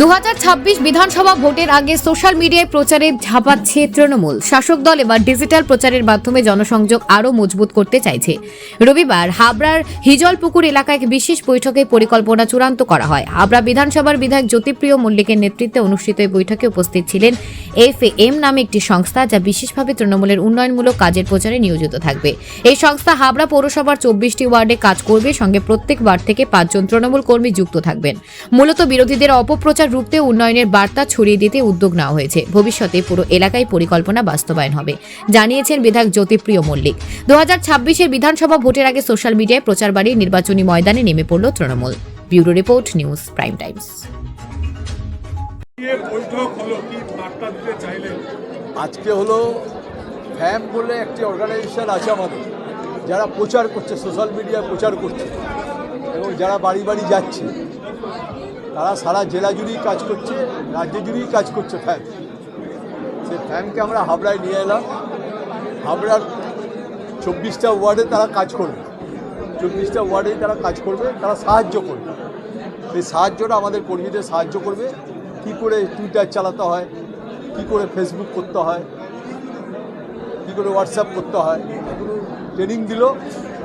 দু হাজার ছাব্বিশ বিধানসভা ভোটের আগে সোশ্যাল মিডিয়ায় প্রচারে ঝাঁপাচ্ছে তৃণমূল। শাসক দল এবার ডিজিটাল প্রচারের মাধ্যমে জনসংযোগ আরও মজবুত করতে চাইছে। রবিবার হাবড়ার হিজলপুকুর এলাকায় এক বিশেষ বৈঠকে পরিকল্পনা চূড়ান্ত করা হয়। হাবড়া বিধানসভার বিধায়ক জ্যোতিপ্রিয় মল্লিকের নেতৃত্বে অনুষ্ঠিত এই বৈঠকে উপস্থিত ছিলেন এফ এম নামে একটি সংস্থা যা বিশেষভাবে তৃণমূলের উন্নয়নমূলক কাজের প্রচারে নিয়োজিত থাকবে। এই সংস্থা হাবড়া পৌরসভার চব্বিশটি ওয়ার্ডে কাজ করবে। সঙ্গে প্রত্যেক ওয়ার্ড থেকে পাঁচজন তৃণমূল কর্মী যুক্ত থাকবেন। মূলত বিরোধীদের অপপ্রচার রুখতে উন্নয়নের বার্তা ছড়িয়ে দিতে উদ্যোগ নেওয়া হয়েছে। ভবিষ্যতে পুরো এলাকায় পরিকল্পনা বাস্তবায়ন হবে জানিয়েছেন বিধায়ক জ্যোতিপ্রিয় মল্লিক। দু হাজার ছাব্বিশের বিধানসভা ভোটের আগে সোশ্যাল মিডিয়ায় প্রচার বাড়িয়ে নির্বাচনী ময়দানে নেমে পড়ল Trinamool. Bureau report news prime times. আজকে হলো ফ্যাম বলে একটি অর্গানাইজেশন আছে আমাদের যারা প্রচার করছে সোশ্যাল মিডিয়ায় প্রচার করছে এবং যারা বাড়ি বাড়ি যাচ্ছে। তারা সারা জেলা জুড়েই কাজ করছে, রাজ্য জুড়েই কাজ করছে ফ্যাম সেই ফ্যামকে আমরা হাবড়ায় নিয়ে এলাম। হাবড়ার চব্বিশটা ওয়ার্ডে তারা কাজ করবে। চব্বিশটা ওয়ার্ডেই তারা কাজ করবে, তারা সাহায্য করবে। সেই সাহায্যটা আমাদের কর্মীদের সাহায্য করবে। কি করে টুইটার চালাতে হয়, কি করে ফেসবুক করতে হয়, কি করে হোয়াটসঅ্যাপ করতে হয়, এগুলো ট্রেনিং দিল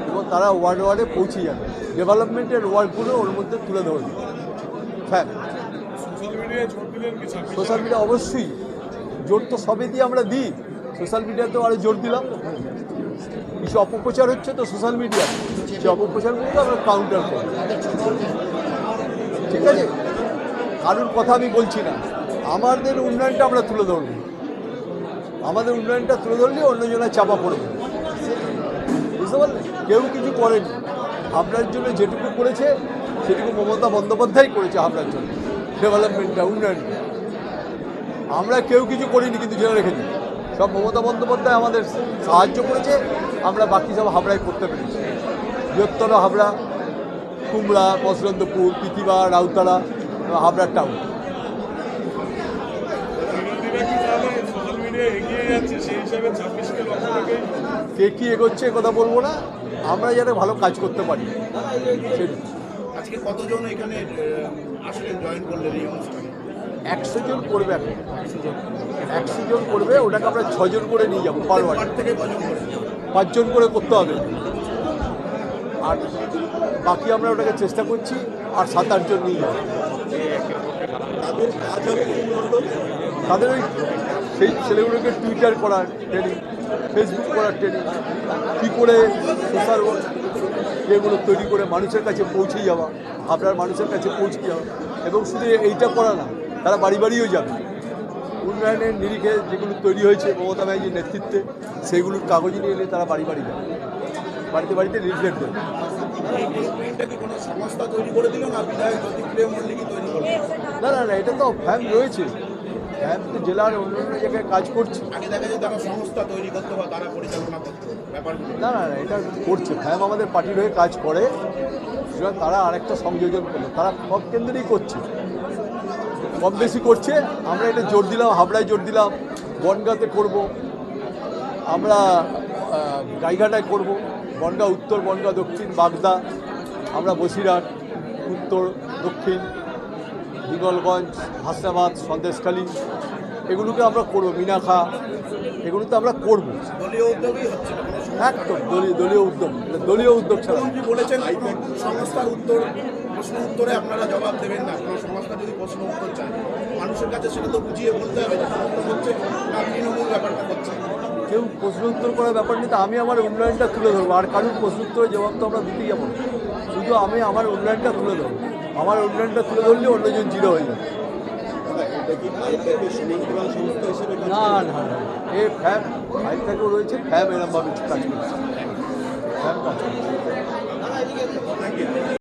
এবং তারা ওয়ার্ড ওয়ার্ডে পৌঁছে যাবে। ডেভেলপমেন্টের ওয়ার্ডগুলো ওর মধ্যে তুলে ধরবে। হ্যাঁ। সোশ্যাল মিডিয়া অবশ্যই। জোর তো সবে দিয়ে আমরা দিই। সোশ্যাল মিডিয়াতেও আরও জোর দিলাম। কিছু অপপ্রচার হচ্ছে তো সোশ্যাল মিডিয়া সেই অপপ্রচারগুলোকে আমরা কাউন্টার করি ঠিক আছে? কারুর কথা আমি বলছি না। আমাদের উন্নয়নটা আমরা তুলে ধরবো। আমাদের উন্নয়নটা তুলে ধরলে অন্যজনের চাপা পড়বে। বুঝতে পারলেন কেউ কিছু করেনি। আপনার জন্য যেটুকু করেছে সেটুকু মমতা বন্দ্যোপাধ্যায় করেছে আপনার জন্য। ডেভেলপমেন্টটা উন্নয়নটা আমরা কেউ কিছু করিনি কিন্তু জেনে রেখেছি। সব মমতা বন্দ্যোপাধ্যায় আমাদের সাহায্য করেছে আমরা বাকি সব হাবড়ায় করতে পেরেছি। বৃহত্তর হাবড়া কুমড়া মসরন্দপুর পিতিবা রাউতাড়া হাবড়ার টাউন কি কে এগোচ্ছে এ কথা বলব না। আমরা যাতে ভালো কাজ করতে পারি। আজকে কতজন এখানে আসলেন জয়েন করলেন এই অনুষ্ঠানে? একশো জন করবে এখন। একশো জন করবে ওটাকে আমরা ছজন করে নিয়ে যাব পার ওয়ার্ড ওয়ার্ড থেকে পাঁচজন করে করতে হবে। আর বাকি আমরা ওটাকে চেষ্টা করছি আর সাত আটজন নিয়ে যাব। তাদের কাজ হবে তাদের ওই সেই ছেলেগুলোকে টুইটার করার ট্রেনিং ফেসবুক করার ট্রেনিং কী করে সোশ্যাল এগুলো তৈরি করে মানুষের কাছে পৌঁছে যাওয়া আপনার মানুষের কাছে পৌঁছে যাওয়া। এবং শুধু এইটা করা না তারা বাড়ি বাড়িও যাবে। উন্নয়নের নিরিখে যেগুলো তৈরি হয়েছে মমতা ব্যানার্জির নেতৃত্বে সেইগুলোর কাগজ নিয়ে এলে তারা বাড়ি বাড়ি যাবে। বাড়িতে বাড়িতে লিফলেট দেবে। না? না না না এটা তো ফ্যাম রয়েছে। ফ্যাম জেলার অন্য অন্য জায়গায় কাজ করছে। আগে দেখা যেত একটা সংস্থা তৈরি করতে বা তারা পরিচালনা করতো না না না এটা করছে। ফ্যাম আমাদের পার্টির হয়ে কাজ করে সুতরাং তারা আরেকটা সংযোজন করল। তারা সব কেন্দ্রেই করছে। কম বেশি করছে। আমরা এটা জোর দিলাম হাবড়ায় জোর দিলাম বনগাঁতে করব। আমরা গাইঘাটায় করব। বনগাঁ উত্তর বনগা দক্ষিণ বাগদা আমরা বসিরহাট উত্তর দক্ষিণ। হিঙ্গলগঞ্জ হাসনাবাদ সন্দেশখালী এগুলোকে আমরা করব মিনাখা এগুলো তো আমরা করব। দলীয় উদ্যোগই হচ্ছে একদম দলীয় দলীয় উদ্যোগ দলীয় উদ্যোগ ছাড়া। বলেছেন সংস্থার উত্তর প্রশ্ন উত্তরে আপনারা জবাব দেবেন না কোনো সংস্থা যদি প্রশ্ন উত্তর চায়। মানুষের কাছে সেটা তো বুঝিয়ে বলতে হবে যে হচ্ছে না তৃণমূল ব্যাপারটা হচ্ছে। কেউ প্রশ্ন উত্তর করার ব্যাপার নেই আমি আমার উন্নয়নটা তুলে ধরবো। আর কারোর প্রশ্ন উত্তরের জবাব তো আমরা দিতেই যাব শুধু আমি আমার উন্নয়নটা তুলে ধরবো। আমার উন্নয়নটা তুলে ধরলে অন্যজন জিরো হয়ে যাবে। না না না এ ফ্যাম আইন থেকেও রয়েছে। ফ্যাম এরমভাবে কাজ করছে। ফ্যাম কাজ করছে।